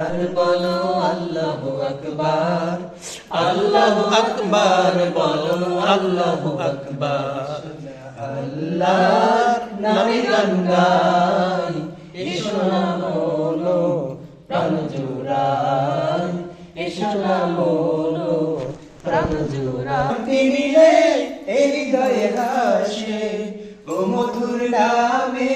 আর বলো, আল্লাহ আকবার। আল্লাহ আকবার, বলো, আল্লাহ আকবার। আল্লাহর নামে গান গাই এসো না মনো প্রাণ জোড়াই এসো না প্রাণ জোড়াই তিনিলে এই হৃদয়ে হাসে, ও মধুর নামে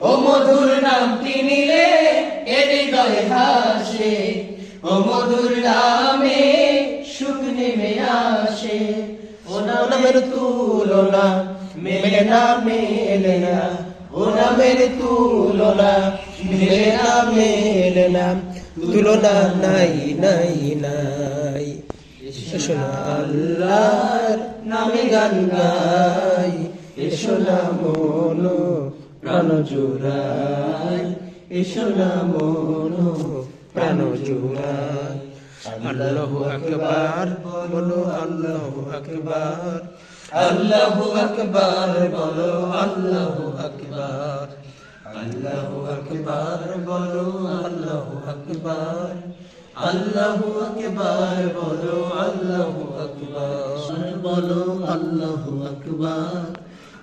ও মধুর নামটি নিলে এ হৃদয় হাসে ও মধুর নামে সুখ নেমে আসে। ও নামের তুলনা মেলে না মেলে না। ও নামের তুলনা মেলে না মেলে না। তুলনা নাই নাই নাই। এসো না আল্লাহর নামে গান গাই। এসো না মনো প্রাণ জোড়াই এসো না মনো প্রাণ জোড়াই আল্লাহু আকবার বলো আল্লাহু আকবার। আল্লাহু আকবার বলো আল্লাহু আকবার। আল্লাহু আকবার বলো আল্লাহু আকবার। আল্লাহু আকবার বলো আল্লাহু আকবার। বলো আল্লাহু আকবার।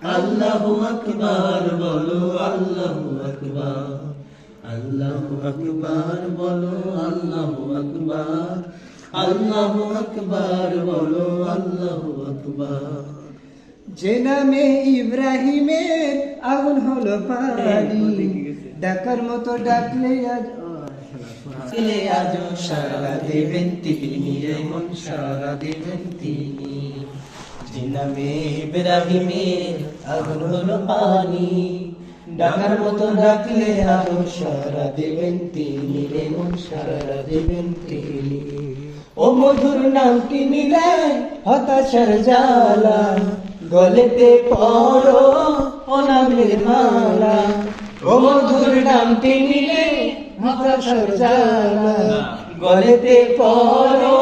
আল্লাহু বলো বলো আল্লাহু আকবার। বলো যে নামে ইব্রাহিমের আগুন হলো পানি, ডাকার মতো ডাকলে আজ ছেলে আজ সারা দেবেন তিনি সারা দেবেন তিনি। পানি। ডাকার মতো ডাকলে আজ সারা দেবেন তিনি রে সারা দেবেন তিনি। ও মধুর নামটি নিলেন হতাশার জ্বালা, গলেতে পড়ো মালা। ও মধুর নামটি নিলে গলেতে পড়ো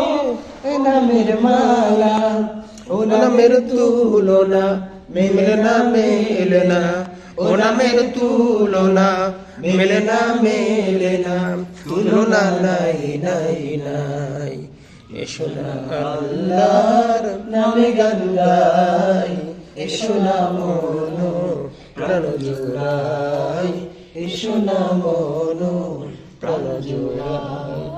এ নামের মালা। নামের তুলনা মেলে না মেলে না ও নামের তুলনা মেলে না মেলে না তুলনা নাই নাই নাই। এসো না আল্লাহর নামে গান গাই। এসো না মনো প্রাণ জোড়াই। এসো না মনো প্রাণ জোড়াই।